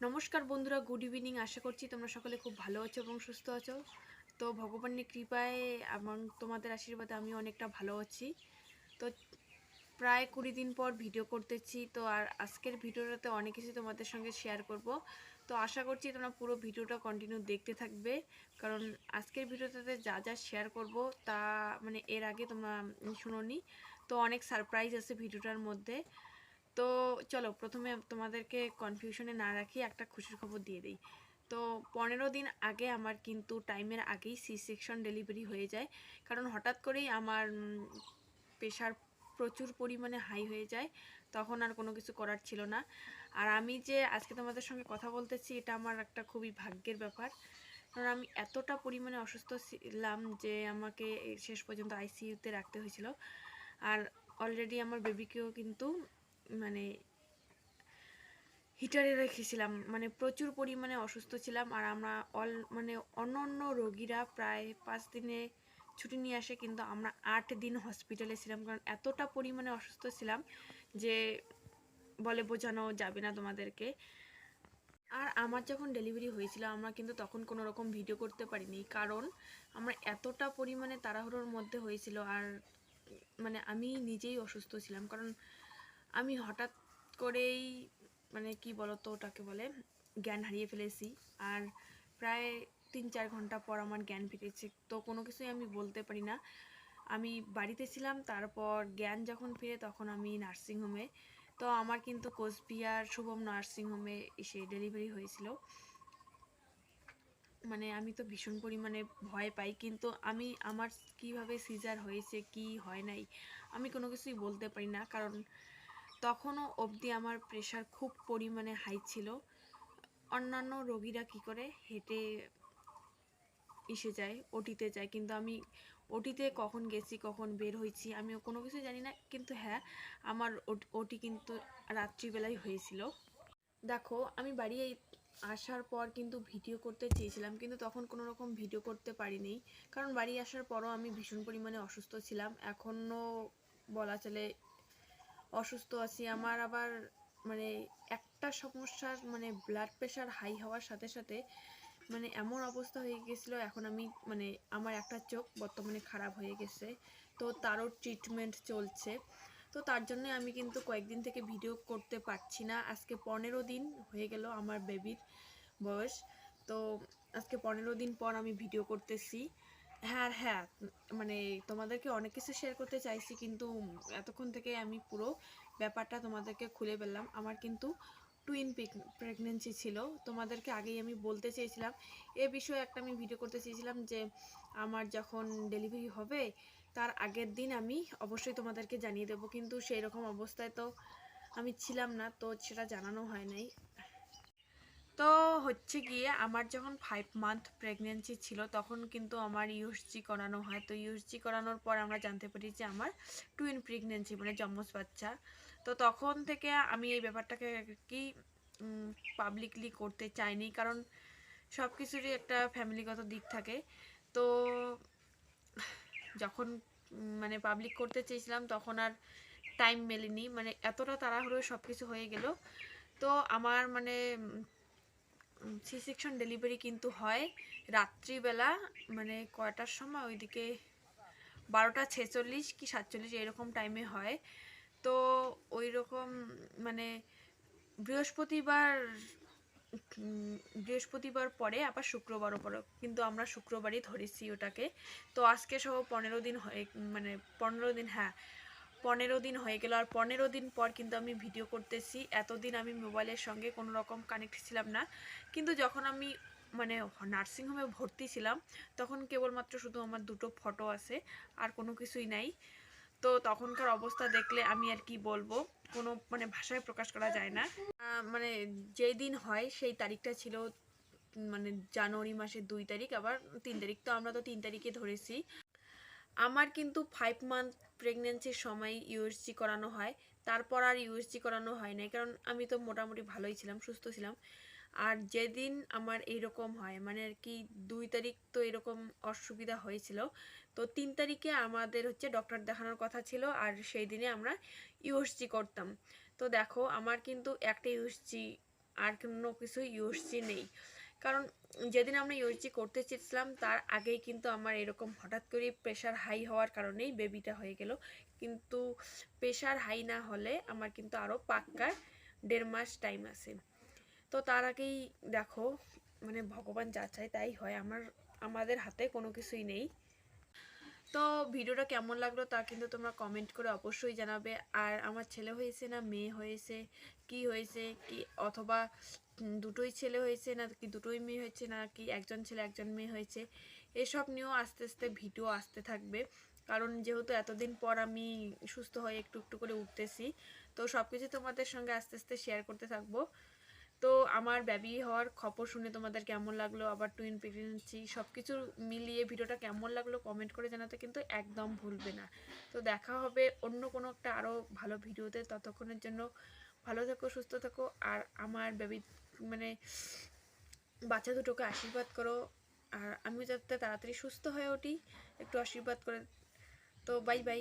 নমস্কার বন্ধুরা good evening আশা করছি তোমরা সকলে খুব ভালো আছো এবং সুস্থ আছো। তো ভগবানের কৃপায় এবং তোমাদের আশীর্বাদে আমি অনেকটা ভালো আছি। তো প্রায় কুড়ি দিন পর ভিডিও করতেছি, তো আর আজকের ভিডিওটাতে অনেক কিছু তোমাদের সঙ্গে শেয়ার করব। তো আশা করছি তোমরা পুরো ভিডিওটা কন্টিনিউ দেখতে থাকবে, কারণ আজকের ভিডিওটাতে যা যা শেয়ার করব তা মানে এর আগে তোমরা শুনোনি। তো অনেক সারপ্রাইজ আছে ভিডিওটার মধ্যে। তো চলো প্রথমে তোমাদেরকে কনফিউশনে না রাখি একটা খুশির খবর দিয়ে দিই। তো পনেরো দিন আগে আমার কিন্তু টাইমের আগেই সি সেকশন ডেলিভারি হয়ে যায়। কারণ হঠাৎ করেই আমার প্রেশার প্রচুর পরিমাণে হাই হয়ে যায়। তখন আর কোনো কিছু করার ছিল না। আর আমি যে আজকে তোমাদের সঙ্গে কথা বলতেছি, এটা আমার একটা খুবই ভাগ্যের ব্যাপার। কারণ আমি এতটা পরিমাণে অসুস্থ ছিলাম যে আমাকে শেষ পর্যন্ত আইসিইউতে রাখতে হয়েছিল। আর অলরেডি আমার বেবিকেও কিন্তু মানে হিটারে রেখেছিলাম মানে প্রচুর পরিমাণে অসুস্থ ছিলাম আর আমরা অল মানে অন্য রোগীরা প্রায় পাঁচ দিনে ছুটি নিয়ে আসে, কিন্তু আমরা আট দিন হসপিটালে ছিলাম কারণ এতটা পরিমাণে অসুস্থ ছিলাম যে বলে বোঝানো যাবে না তোমাদেরকে। আর আমার যখন ডেলিভারি হয়েছিল, আমরা কিন্তু তখন কোনো রকম ভিডিও করতে পারিনি কারণ আমরা এতটা পরিমাণে তাড়াহুড়োর মধ্যে হয়েছিল আর মানে আমি নিজেই অসুস্থ ছিলাম কারণ আমি হঠাৎ করেই মানে কি বলতো ওটাকে বলে, জ্ঞান হারিয়ে ফেলেছি। আর প্রায় তিন চার ঘণ্টা পর আমার জ্ঞান ফিরেছে। তো কোনো কিছুই আমি বলতে পারি না। আমি বাড়িতে ছিলাম, তারপর জ্ঞান যখন ফিরে তখন আমি নার্সিংহোমে তো আমার কিন্তু কোচবিহার শুভম নার্সিংহোমে এসে ডেলিভারি হয়েছিল। মানে আমি তো ভীষণ পরিমাণে ভয় পাই, কিন্তু আমি, আমার কীভাবে সিজার হয়েছে, কি হয় নাই, আমি কোনো কিছুই বলতে পারি না। কারণ তখনও অবধি আমার প্রেশার খুব পরিমাণে হাই ছিল। অন্যান্য রোগীরা কি করে? হেঁটে এসে যায়, ওটিতে যায়। কিন্তু আমি ওটিতে কখন গেছি, কখন বের হয়েছি, আমি কোনো কিছু জানি না। কিন্তু হ্যাঁ আমার ওটি কিন্তু রাত্রিবেলায় হয়েছিল। দেখো, আমি বাড়ি আসার পর কিন্তু ভিডিও করতে চেয়েছিলাম, কিন্তু তখন কোনো রকম ভিডিও করতে পারিনি। কারণ বাড়ি আসার পরও আমি ভীষণ পরিমাণে অসুস্থ ছিলাম। এখনও বলা চলে অসুস্থ আছি। আমার আবার মানে একটা সমস্যার মানে ব্লাড প্রেশার হাই হওয়ার সাথে সাথে মানে এমন অবস্থা হয়ে গেছিল, এখন আমি মানে আমার একটা চোখ বর্তমানে খারাপ হয়ে গেছে। তো তারও ট্রিটমেন্ট চলছে। তো তার জন্য আমি কিন্তু কয়েকদিন থেকে ভিডিও করতে পারছি না। আজকে পনেরো দিন হয়ে গেল আমার বেবির বয়স। তো আজকে পনেরো দিন পর আমি ভিডিও করতেছি। হ্যাঁ হ্যাঁ মানে তোমাদেরকে অনেক কিছু শেয়ার করতে চাইছি কিন্তু এতক্ষণ থেকে আমি পুরো ব্যাপারটা তোমাদেরকে খুলে ফেললাম। আমার কিন্তু টুইন প্রেগনেন্সি ছিল। তোমাদেরকে আগেই আমি বলতে চেয়েছিলাম। এ বিষয়ে একটা আমি ভিডিও করতে চেয়েছিলাম যে, আমার যখন ডেলিভারি হবে, তার আগের দিন আমি অবশ্যই তোমাদেরকে জানিয়ে দেবো। কিন্তু সেই রকম অবস্থায় তো আমি ছিলাম না, তো সেটা জানানো হয় নাই। তো হচ্ছে গিয়ে আমার যখন ফাইভ মান্থ প্রেগনেন্সি ছিল, তখন কিন্তু আমার ইউএসজি করানো হয়। তো ইউএসজি করানোর পর আমরা জানতে পারি যে আমার টুইন প্রেগনেন্সি মানে জম্মস বাচ্চা তো তখন থেকে আমি এই ব্যাপারটাকে কি পাবলিকলি করতে চাইনি, কারণ সব কিছুরই একটা ফ্যামিলিগত দিক থাকে। তো যখন মানে পাবলিক করতে চেয়েছিলাম, তখন আর টাইম মেলেনি। মানে এতটা তাড়াহুড়ো সব কিছু হয়ে গেল। তো আমার মানে সি সেকশন ডেলিভারি কিন্তু হয় রাত্রিবেলা মানে কয়টার সময়? ওইদিকে বারোটা ছেচল্লিশ কি সাতচল্লিশ এরকম টাইমে হয়। তো ওই রকম মানে বৃহস্পতিবার বৃহস্পতিবার পরে, আবার শুক্রবারও পরে কিন্তু আমরা শুক্রবারই ধরেছি ওটাকে। তো আজকে সহ পনেরো দিন হয়ে মানে পনেরো দিন হ্যাঁ। পনেরো দিন হয়ে গেল। আর পনেরো দিন পর কিন্তু আমি ভিডিও করতেছি। এতদিন আমি মোবাইলের সঙ্গে কোনো রকম কানেক্ট ছিলাম না। কিন্তু যখন আমি মানে নার্সিংহোমে ভর্তি ছিলাম, তখন কেবলমাত্র শুধু আমার দুটো ফটো আছে, আর কোনো কিছুই নাই। তো তখনকার অবস্থা দেখলে আমি আর কি বলব, কোনো মানে ভাষায় প্রকাশ করা যায় না। মানে যেই দিন হয় সেই তারিখটা ছিল মানে জানুয়ারি মাসের দুই তারিখ, আবার তিন তারিখ। তো আমরা তো তিন তারিখে ধরেছি। আমার কিন্তু ফাইভ মান্থ প্রেগনেন্সির সময় ইউএসজি করানো হয়। তারপর আর ইউএসজি করানো হয় নাই, কারণ আমি তো মোটামুটি ভালোই ছিলাম, সুস্থ ছিলাম। আর যেদিন আমার এইরকম হয় মানে আর কি দুই তারিখ তো এরকম অসুবিধা হয়েছিল, তো তিন তারিখে আমাদের হচ্ছে ডক্টর দেখানোর কথা ছিল, আর সেই দিনে আমরা ইউএসজি করতাম। তো দেখো, আমার কিন্তু একটা ইউএসজি আর কোনো কিছু ইউএসজি নেই। কারণ যেদিন আমরা ইউএসজি করতে চেয়েছিলাম, তার আগেই কিন্তু আমার এরকম হঠাৎ করে প্রেশার হাই হওয়ার কারণেই বেবিটা হয়ে গেল। কিন্তু প্রেশার হাই না হলে আমার কিন্তু আরও পাক্কা দেড় মাস টাইম আছে। তো তার আগেই দেখো মানে ভগবান যা চায় তাই হয়। আমার, আমাদের হাতে কোনো কিছুই নেই। তো ভিডিওটা কেমন লাগল তা কিন্তু তোমরা কমেন্ট করে অবশ্যই জানাবে। আর আমার ছেলে হয়েছে না, মেয়ে হয়েছে, কি হয়েছে, কি, অথবা দুটোই ছেলে হয়েছে না কি দুটোই মেয়ে হয়েছে না কি একজন ছেলে একজন মেয়ে হয়েছে, এসব নিয়েও আস্তে আস্তে ভিডিও আসতে থাকবে। কারণ যেহেতু এতদিন পর আমি সুস্থ হয়ে একটু একটু করে উঠতেছি, তো সব কিছু তোমাদের সঙ্গে আস্তে আস্তে শেয়ার করতে থাকব। তো আমার বেবি হওয়ার খবর শুনে তোমাদের কেমন লাগল? আবার টুইন প্রেগনেন্সি সব কিছু মিলিয়ে ভিডিওটা কেমন লাগল কমেন্ট করে জানাতে কিন্তু একদম ভুলবে না। তো দেখা হবে অন্য কোনো একটা আরও ভালো ভিডিওতে, ততক্ষণের জন্য ভালো থেকো, সুস্থ থেকো। আর আমার বেবি মানে বাচ্চা দুটোকে আশীর্বাদ করো। আর আমি যাতে তাড়াতাড়ি সুস্থ হয়ে উঠি, একটু আশীর্বাদ করে। তো বাই বাই